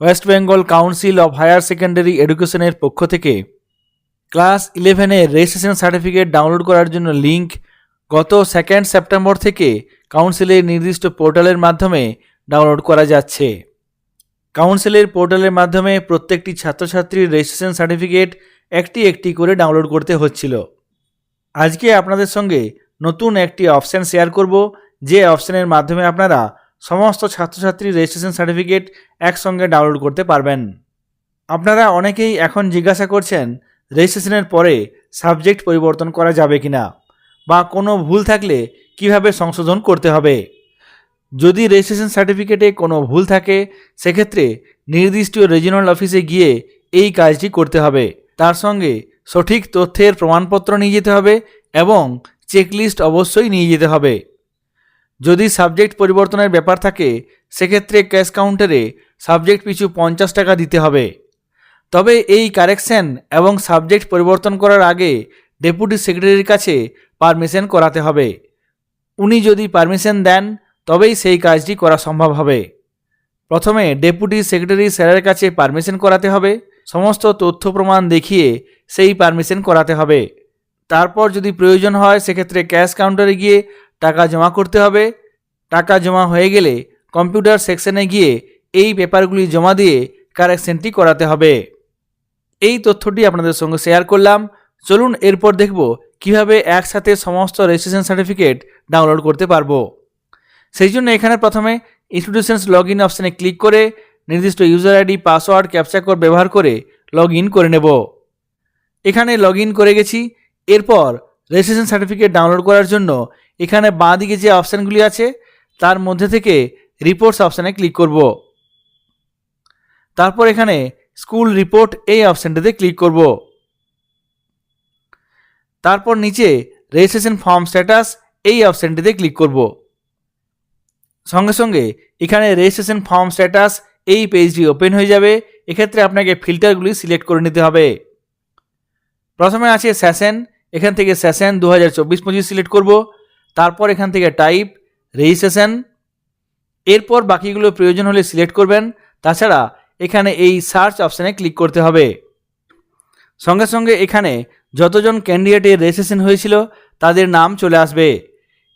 West Bengal council of higher secondary এডুকেশনের পক্ষ থেকে ক্লাস ইলেভেনের রেজিস্ট্রেশন সার্টিফিকেট ডাউনলোড করার জন্য লিঙ্ক গত সেকেন্ড সেপ্টেম্বর থেকে কাউন্সিলের নির্দিষ্ট পোর্টালের মাধ্যমে ডাউনলোড করা যাচ্ছে। কাউন্সিলের পোর্টালের মাধ্যমে প্রত্যেকটি ছাত্রছাত্রীর রেজিস্ট্রেশন সার্টিফিকেট একটি একটি করে ডাউনলোড করতে হচ্ছিল। আজকে আপনাদের সঙ্গে নতুন একটি অপশান শেয়ার করব। যে অপশানের মাধ্যমে আপনারা সমস্ত ছাত্রছাত্রীর রেজিস্ট্রেশন সার্টিফিকেট একসঙ্গে ডাউনলোড করতে পারবেন। আপনারা অনেকেই এখন জিজ্ঞাসা করছেন রেজিস্ট্রেশনের পরে সাবজেক্ট পরিবর্তন করা যাবে কি না বা কোনো ভুল থাকলে কীভাবে সংশোধন করতে হবে। যদি রেজিস্ট্রেশন সার্টিফিকেটে কোনো ভুল থাকে, সেক্ষেত্রে নির্দিষ্ট রিজিনাল অফিসে গিয়ে এই কাজটি করতে হবে। তার সঙ্গে সঠিক তথ্যের প্রমাণপত্র নিয়ে যেতে হবে এবং চেকলিস্ট অবশ্যই নিয়ে যেতে হবে। যদি সাবজেক্ট পরিবর্তনের ব্যাপার থাকে, সেক্ষেত্রে ক্যাশ কাউন্টারে সাবজেক্ট পিছু পঞ্চাশ টাকা দিতে হবে। তবে এই কারেকশন এবং সাবজেক্ট পরিবর্তন করার আগে ডেপুটি সেক্রেটারির কাছে পারমিশন করাতে হবে। উনি যদি পারমিশন দেন, তবেই সেই কাজটি করা সম্ভব হবে। প্রথমে ডেপুটি সেক্রেটারি স্যারের কাছে পারমিশন করাতে হবে। সমস্ত তথ্য প্রমাণ দেখিয়ে সেই পারমিশন করাতে হবে। তারপর যদি প্রয়োজন হয়, সেক্ষেত্রে ক্যাশ কাউন্টারে গিয়ে টাকা জমা করতে হবে। টাকা জমা হয়ে গেলে কম্পিউটার সেকশনে গিয়ে এই পেপারগুলি জমা দিয়ে কারেকশনটি করাতে হবে। এই তথ্যটি আপনাদের সঙ্গে শেয়ার করলাম। চলুন এরপর দেখব কীভাবে একসাথে সমস্ত রেজিস্ট্রেশন সার্টিফিকেট ডাউনলোড করতে পারব। সেই জন্য এখানে প্রথমে ইনস্টিটিউশনস লগ ইন অপশানে ক্লিক করে নির্দিষ্ট user ID password captcha code ব্যবহার করে লগ ইন করে নেব। এখানে লগ ইন করে গেছি। এরপর রেজিস্ট্রেশন সার্টিফিকেট ডাউনলোড করার জন্য এখানে বাঁ দিকে যে অপশানগুলি আছে, তার মধ্যে থেকে রিপোর্টস অপশানে ক্লিক করব। তারপর এখানে স্কুল রিপোর্ট এই অপশানটিতে ক্লিক করব। তারপর নিচে রেজিস্ট্রেশন ফর্ম স্ট্যাটাস এই অপশানটিতে ক্লিক করব। সঙ্গে সঙ্গে এখানে রেজিস্ট্রেশন ফর্ম স্ট্যাটাস এই পেজটি ওপেন হয়ে যাবে। এক্ষেত্রে আপনাকে ফিল্টারগুলি সিলেক্ট করে নিতে হবে। প্রথমে আছে সেশন এখান থেকে সেশন দু হাজার চব্বিশ পঁচিশ সিলেক্ট করব। তারপর এখান থেকে টাইপ রেজিস্ট্রেশন এরপর বাকিগুলো প্রয়োজন হলে সিলেক্ট করবেন। তাছাড়া এখানে এই সার্চ অপশানে ক্লিক করতে হবে। সঙ্গে সঙ্গে এখানে যতজন ক্যান্ডিডেটের রেজিস্ট্রেশন হয়েছিল, তাদের নাম চলে আসবে।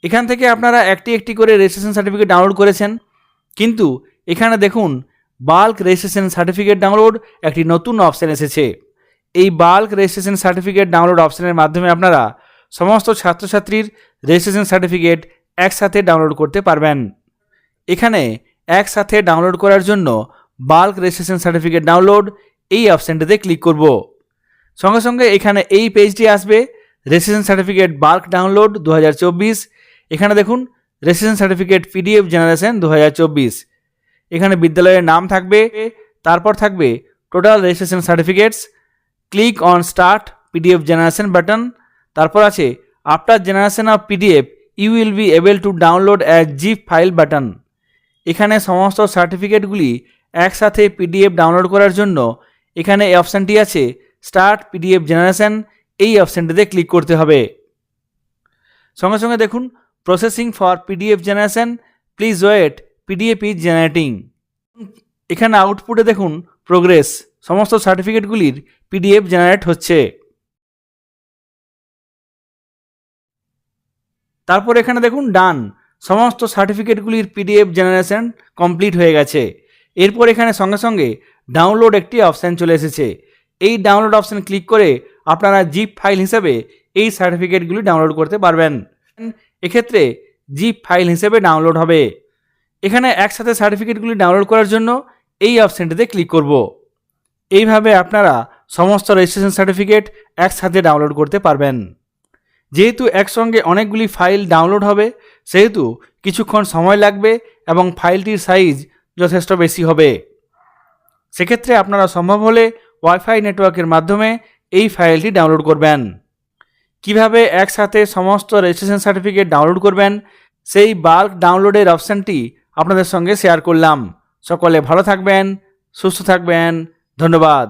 এখান থেকে আপনারা একটি একটি করে রেজিস্ট্রেশন সার্টিফিকেট ডাউনলোড করেছেন। কিন্তু এখানে দেখুন বাল্ক রেজিস্ট্রেশন সার্টিফিকেট ডাউনলোড একটি নতুন অপশান এসেছে। এই বাল্ক রেজিস্ট্রেশন সার্টিফিকেট ডাউনলোড অপশানের মাধ্যমে আপনারা সমস্ত ছাত্রছাত্রীর রেজিস্ট্রেশন সার্টিফিকেট একসাথে ডাউনলোড করতে পারবেন। এখানে একসাথে ডাউনলোড করার জন্য বাল্ক রেজিস্ট্রেশন সার্টিফিকেট ডাউনলোড এই অপশানটিতে ক্লিক করব। সঙ্গে সঙ্গে এখানে এই পেজটি আসবে রেজিস্ট্রেশন সার্টিফিকেট বাল্ক ডাউনলোড দু হাজার চব্বিশ। এখানে দেখুন রেজিস্ট্রেশন সার্টিফিকেট পিডিএফ জেনারেশন দু হাজার চব্বিশ। এখানে বিদ্যালয়ের নাম থাকবে, তারপর থাকবে total registration certificates. Click on start PDF generation button. তারপর আছে after generation of PDF you will be able to download as zip file button এখানে সমস্ত সার্টিফিকেটগুলি একসাথে পিডিএফ ডাউনলোড করার জন্য এখানে এই অপশানটি আছে স্টার্ট পিডিএফ জেনারেশন এই অপশানটিতে ক্লিক করতে হবে। সঙ্গে সঙ্গে দেখুন processing for PDF generation please wait PDF is generating এখানে আউটপুটে দেখুন প্রোগ্রেস সমস্ত সার্টিফিকেটগুলির পিডিএফ জেনারেট হচ্ছে। তারপর এখানে দেখুন ডান সমস্ত সার্টিফিকেটগুলির পিডিএফ জেনারেশন কমপ্লিট হয়ে গেছে। এরপর এখানে সঙ্গে সঙ্গে ডাউনলোড একটি অপশান চলে এসেছে। এই ডাউনলোড অপশান ক্লিক করে আপনারা জিপ ফাইল হিসেবে এই সার্টিফিকেটগুলি ডাউনলোড করতে পারবেন। এক্ষেত্রে জিপ ফাইল হিসেবে ডাউনলোড হবে। এখানে একসাথে সার্টিফিকেটগুলি ডাউনলোড করার জন্য এই অপশানটিতে ক্লিক করব। এইভাবে আপনারা সমস্ত রেজিস্ট্রেশন সার্টিফিকেট একসাথে ডাউনলোড করতে পারবেন। যেহেতু একসঙ্গে অনেকগুলি ফাইল ডাউনলোড হবে, সেহেতু কিছুক্ষণ সময় লাগবে এবং ফাইলটির সাইজ যথেষ্ট বেশি হবে। সেক্ষেত্রে আপনারা সম্ভব হলে ওয়াইফাই নেটওয়ার্কের মাধ্যমে এই ফাইলটি ডাউনলোড করবেন। কীভাবে একসাথে সমস্ত রেজিস্ট্রেশন সার্টিফিকেট ডাউনলোড করবেন, সেই বাল্ক ডাউনলোডের অপশানটি আপনাদের সঙ্গে শেয়ার করলাম। সকলে ভালো থাকবেন, সুস্থ থাকবেন, ধন্যবাদ।